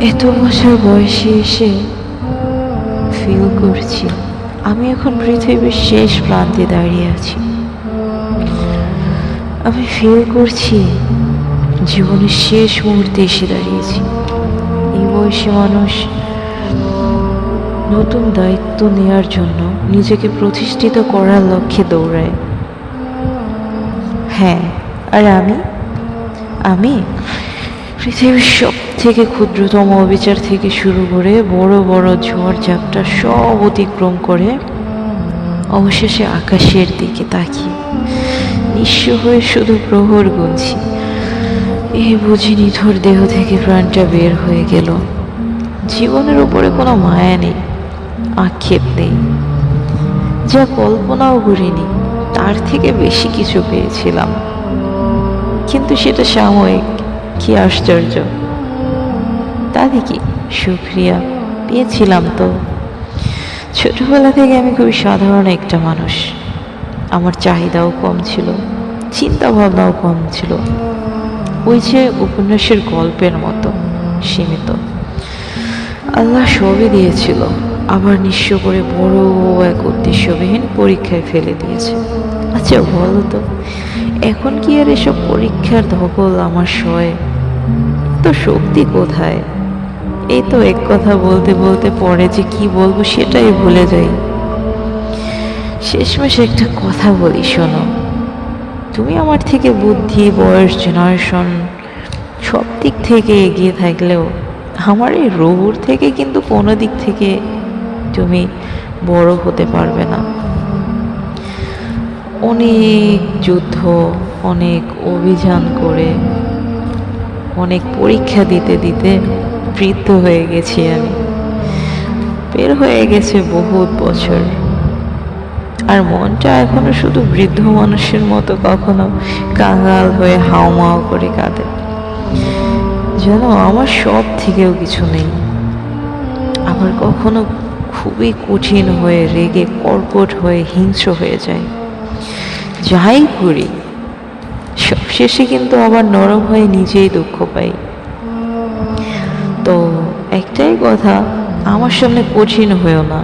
এত বছর বয়সে এসে ফিল করছি। আমি এখন পৃথিবীর শেষ প্রান্তে দাঁড়িয়ে আছি। আমি ফিল করছি জীবনের শেষ মুহূর্তে এসে দাঁড়িয়েছি। এই বয়সে মানুষ নতুন দায়িত্ব নেওয়ার জন্য নিজেকে প্রতিষ্ঠিত করার লক্ষ্যে দৌড়ায়। হ্যাঁ আর আমি? আমি? পৃথিবীর সব থেকে ক্ষুদ্রতম অবিচার থেকে শুরু করে বড় বড় ঝড় ঝাপটা সব অতিক্রম করে, অবশেষে আকাশের দিকে তাকিয়ে নিঃস্ব হয়ে শুধু প্রহর গুনছি। এই বুঝি নিথর দেহ থেকে প্রাণটা বের হয়ে গেল। জীবনের উপরে কোনো মায়া নেই, আক্ষেপ নেই। যা কল্পনাও করিনি, তার থেকে বেশি কিছু পেয়েছিলাম। কিন্তু সেটা সাময়িক। কি আশ্চর্য। তাতে কি সুক্রিয়া পেয়েছিলাম তো। ছোটবেলা থেকে আমি খুবই সাধারণ একটা মানুষ। আমার চাহিদাও কম ছিল চিন্তা ভাবনাও কম ছিল। ওই যে উপন্যাসের গল্পের মতো, সীমিত। আল্লাহ সবই দিয়েছিল, আবার নিঃস্ব করে বড় এক উদ্দেশ্যবিহীন পরীক্ষায় ফেলে দিয়েছে। আচ্ছা বলো তো, এখন কি আর এসব পরীক্ষার ধকল আমার সয়? তো শক্তি কোথায়? এই তো এক কথা বলতে বলতে পরে যে কি বলব সেটাই ভুলে যাই। শেষমেশ একটা কথা বলি, শোনো। তুমি আমার থেকে বুদ্ধি, বয়স জেনারেশন সব দিক থেকে এগিয়ে থাকলেও আমার এই রবুর থেকে কিন্তু কোনো দিক থেকে তুমি বড় হতে পারবে না। অনেক যুদ্ধ, অনেক অভিযান করে অনেক পরীক্ষা দিতে দিতে বৃদ্ধ হয়ে গেছি আমি। বের হয়ে গেছে বহুত বছর। আর মনটা এখনও শুধু বৃদ্ধ মানুষের মতো কখনো কাঙাল হয়ে হাওমাও করে কাঁদে। যেন আমার সব থেকেও কিছু নেই। আবার কখনো খুবই কঠিন হয়ে, রেগে, কর্কট হয়ে, হিংস্র হয়ে যায়। যাই করি সবশেষে কিন্তু আবার নরম হয়ে নিজেই দুঃখ পাই। তো একটাই কথা, আমার সামনে কঠিন হয়েও না।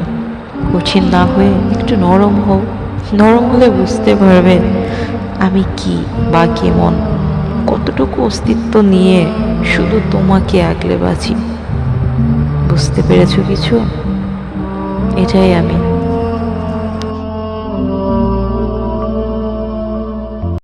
কঠিন না হয়ে একটু নরম হোক নরম হলে বুঝতে পারবে আমি কি বা কেমন। কতটুকু অস্তিত্ব নিয়ে শুধু তোমাকে আগলে বাঁচি। বুঝতে পেরেছ কিছু? এটাই আমি।